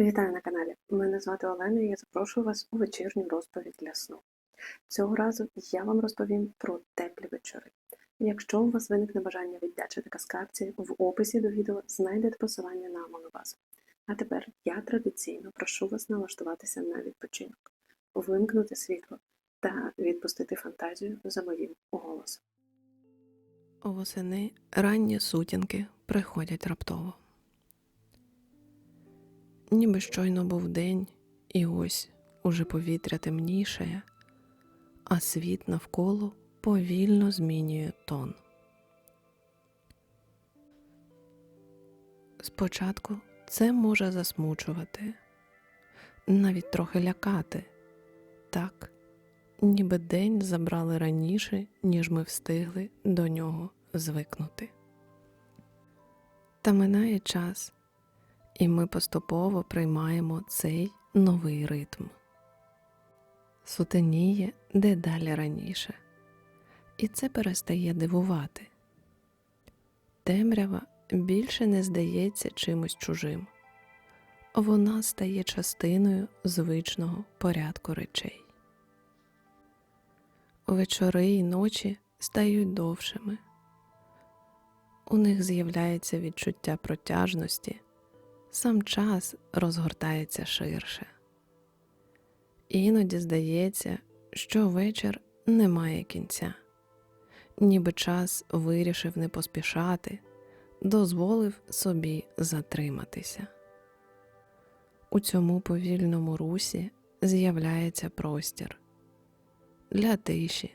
Вітаю на каналі. Мене звати Олена і я запрошую вас у вечірню розповідь для сну. Цього разу я вам розповім про теплі вечори. Якщо у вас виникне бажання віддячити каскарці, в описі до відео знайдете посилання на монобазу. А тепер я традиційно прошу вас налаштуватися на відпочинок, вимкнути світло та відпустити фантазію за моїм голосом. Восени ранні сутінки приходять раптово. Ніби щойно був день, і ось уже повітря темнішає, а світ навколо повільно змінює тон. Спочатку це може засмучувати, навіть трохи лякати, так, ніби день забрали раніше, ніж ми встигли до нього звикнути. Та минає час, і ми поступово приймаємо цей новий ритм. Сутеніє дедалі раніше, і це перестає дивувати. Темрява більше не здається чимось чужим, вона стає частиною звичного порядку речей. Вечори й ночі стають довшими. У них з'являється відчуття протяжності, сам час розгортається ширше. Іноді здається, що вечір не має кінця, ніби час вирішив не поспішати, дозволив собі затриматися. У цьому повільному русі з'являється простір для тиші,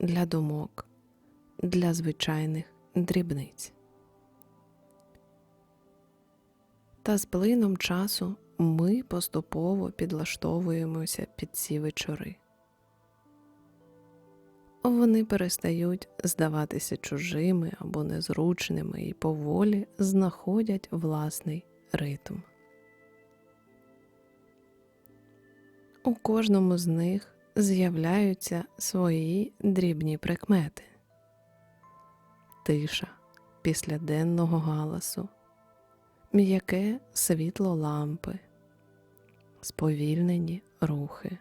для думок, для звичайних дрібниць. Та з плином часу ми поступово підлаштовуємося під ці вечори. Вони перестають здаватися чужими або незручними і поволі знаходять власний ритм. У кожному з них з'являються свої дрібні прикмети. Тиша після денного галасу, м'яке світло лампи, сповільнені рухи.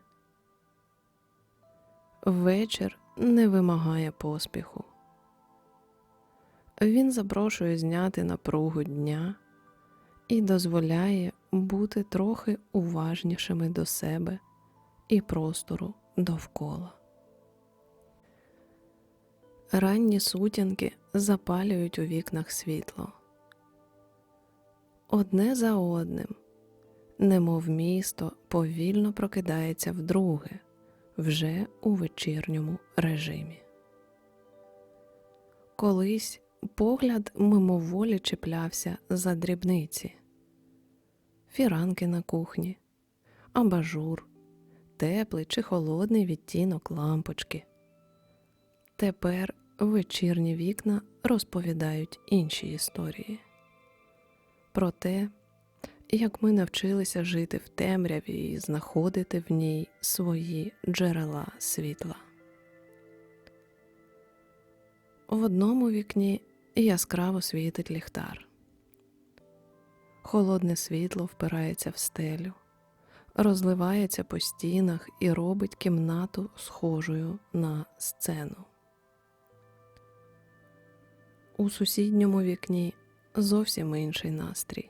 Вечір не вимагає поспіху. Він запрошує зняти напругу дня і дозволяє бути трохи уважнішими до себе і простору довкола. Ранні сутінки запалюють у вікнах світло. Одне за одним, немов місто повільно прокидається вдруге, вже у вечірньому режимі. Колись погляд мимоволі чіплявся за дрібниці, фіранки на кухні, абажур, теплий чи холодний відтінок лампочки. Тепер вечірні вікна розповідають інші історії про те, як ми навчилися жити в темряві і знаходити в ній свої джерела світла. В одному вікні яскраво світить ліхтар. Холодне світло впирається в стелю, розливається по стінах і робить кімнату схожою на сцену. У сусідньому вікні зовсім інший настрій.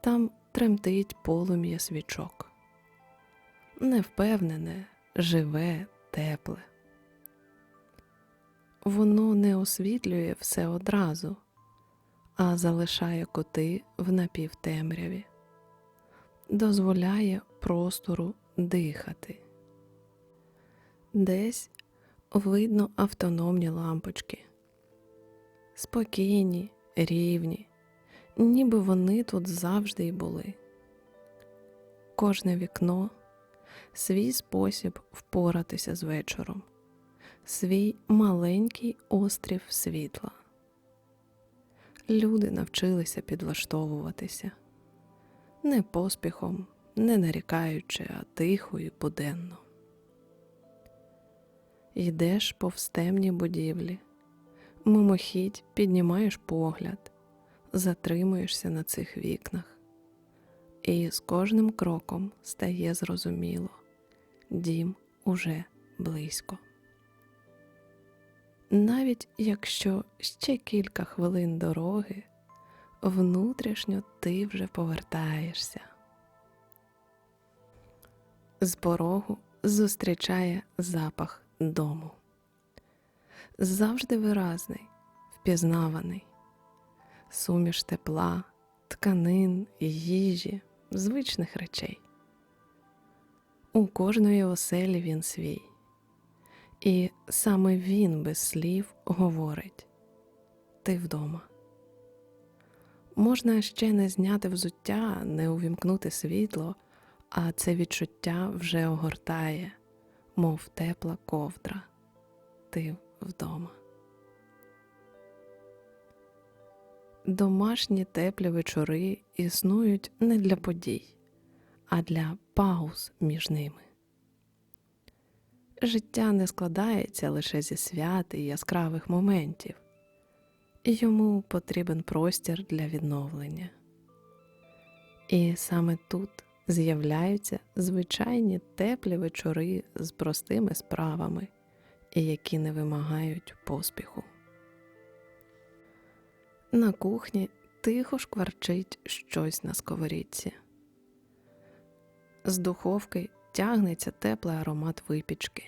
Там тремтить полум'я свічок. Невпевнене, живе, тепле. Воно не освітлює все одразу, а залишає коти в напівтемряві, дозволяє простору дихати. Десь видно автономні лампочки, спокійні, рівні, ніби вони тут завжди й були. Кожне вікно свій спосіб впоратися з вечором, свій маленький острів світла. Люди навчилися підлаштовуватися не поспіхом, не нарікаючи, а тихо і буденно. Йдеш повз темні будівлі, мимохідь піднімаєш погляд, затримуєшся на цих вікнах і з кожним кроком стає зрозуміло дім уже близько. Навіть якщо ще кілька хвилин дороги, внутрішньо ти вже повертаєшся. З порогу зустрічає запах дому. Завжди виразний, впізнаваний, суміш тепла, тканин, їжі, звичних речей. У кожної оселі він свій, і саме він без слів говорить Ти вдома. Можна ще не зняти взуття, не увімкнути світло, а це відчуття вже огортає, мов тепла ковдра. Ти вдома. Домашні теплі вечори існують не для подій, а для пауз між ними. Життя не складається лише зі свят і яскравих моментів, йому потрібен простір для відновлення. І саме тут з'являються звичайні теплі вечори з простими справами, і які не вимагають поспіху. На кухні тихо шкварчить щось на сковорідці. З духовки тягнеться теплий аромат випічки.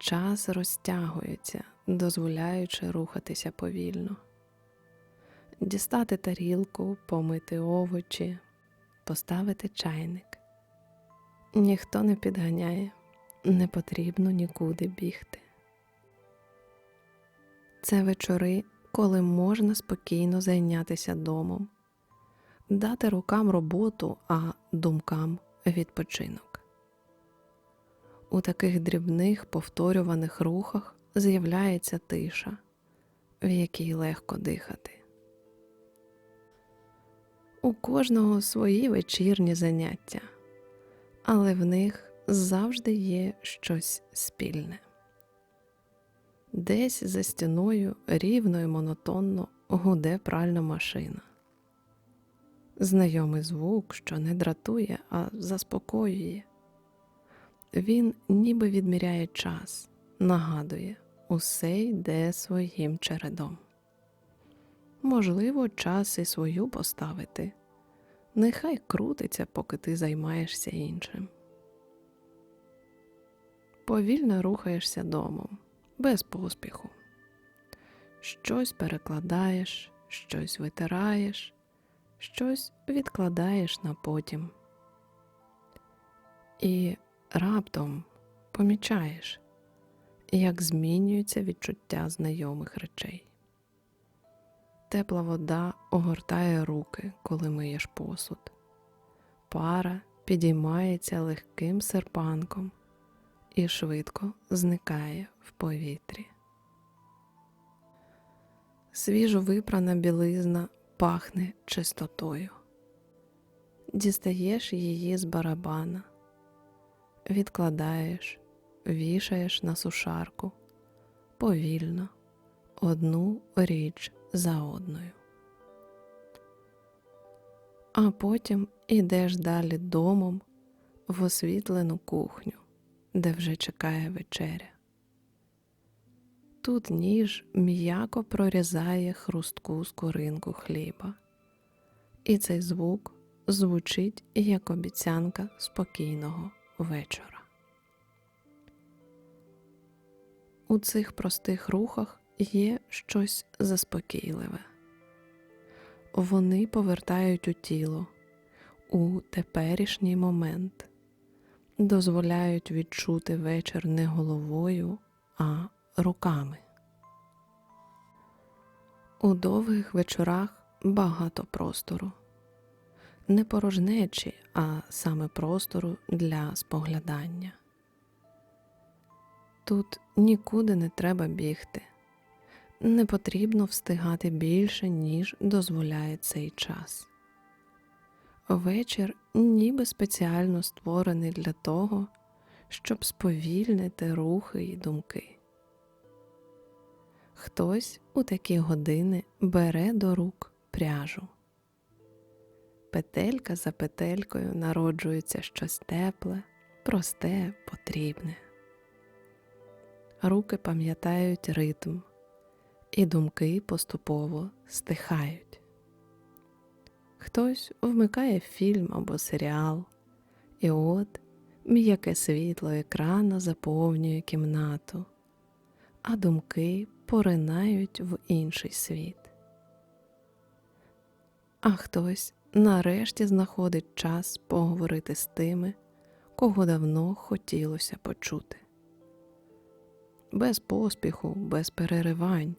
Час розтягується, дозволяючи рухатися повільно, дістати тарілку, помити овочі, поставити чайник. Ніхто не підганяє, не потрібно нікуди бігти. Це вечори, коли можна спокійно зайнятися домом, дати рукам роботу, а думкам відпочинок. У таких дрібних повторюваних рухах з'являється тиша, в якій легко дихати. У кожного свої вечірні заняття, але в них завжди є щось спільне. Десь за стіною рівно і монотонно гуде пральна машина. Знайомий звук, що не дратує, а заспокоює. Він ніби відміряє час, нагадує, усе йде своїм чередом. Можливо, час і свою поставити. Нехай крутиться, поки ти займаєшся іншим. Повільно рухаєшся домом, без поспіху. Щось перекладаєш, щось витираєш, щось відкладаєш на потім. І раптом помічаєш, як змінюється відчуття знайомих речей. Тепла вода огортає руки, коли миєш посуд. Пара підіймається легким серпанком і швидко зникає в повітрі. Свіжо випрана білизна пахне чистотою. Дістаєш її з барабана, відкладаєш, вішаєш на сушарку повільно, одну річ за одною. А потім ідеш далі домом в освітлену кухню, де вже чекає вечеря. Тут ніж м'яко прорізає хрустку скоринку хліба, і цей звук звучить як обіцянка спокійного вечора. У цих простих рухах є щось заспокійливе. Вони повертають у тіло у теперішній момент, дозволяють відчути вечір не головою, а руками. У довгих вечорах багато простору, не порожнечі, а саме простору для споглядання. Тут нікуди не треба бігти, не потрібно встигати більше, ніж дозволяє цей час. Вечір ніби спеціально створений для того, щоб сповільнити рухи і думки. Хтось у такі години бере до рук пряжу. петелька за петелькою народжується щось тепле, просте, потрібне. Руки пам'ятають ритм, і думки поступово стихають. Хтось вмикає фільм або серіал, і от м'яке світло екрана заповнює кімнату, а думки поринають в інший світ. А хтось нарешті знаходить час поговорити з тими, кого давно хотілося почути. Без поспіху, без переривань.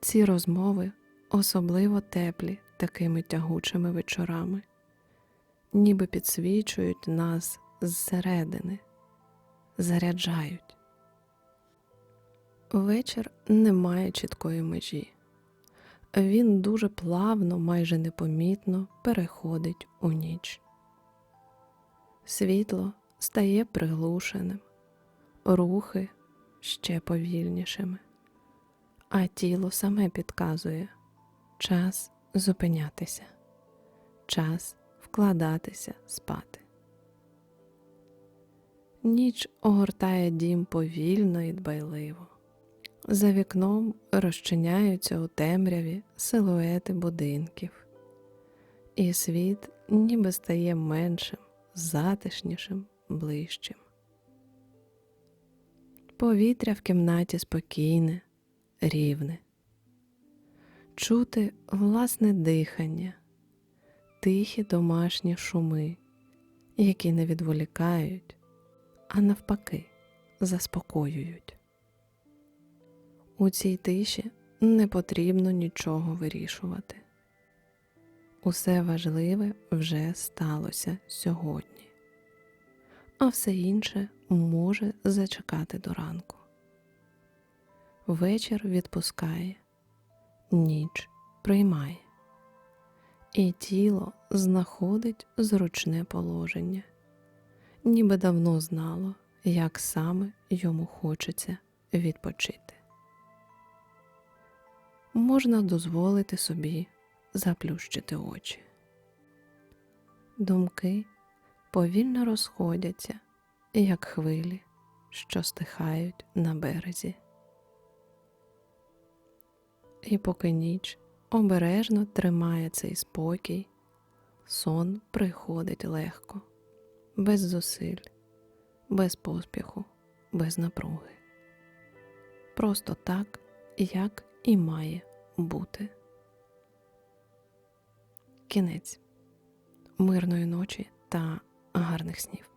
Ці розмови особливо теплі такими тягучими вечорами, ніби підсвічують нас зсередини, заряджають. Вечір не має чіткої межі. Він дуже плавно, майже непомітно переходить у ніч. Світло стає приглушеним, рухи ще повільнішими, а тіло саме підказує час зупинятися, час вкладатися спати. Ніч огортає дім повільно і дбайливо. За вікном розчиняються у темряві силуети будинків, і світ ніби стає меншим, затишнішим, ближчим. Повітря в кімнаті спокійне, рівне, чути власне дихання, тихі домашні шуми, які не відволікають, а навпаки, заспокоюють. У цій тиші не потрібно нічого вирішувати. Усе важливе вже сталося сьогодні, а все інше може зачекати до ранку. Вечір відпускає, ніч приймає, і тіло знаходить зручне положення, ніби давно знало, як саме йому хочеться відпочити можна дозволити собі заплющити очі. Думки повільно розходяться, як хвилі, що стихають на березі. І поки ніч обережно тримає цей спокій, сон приходить легко, без зусиль, без поспіху, без напруги. Просто так, як і має бути. Кінець мирної ночі та гарних снів.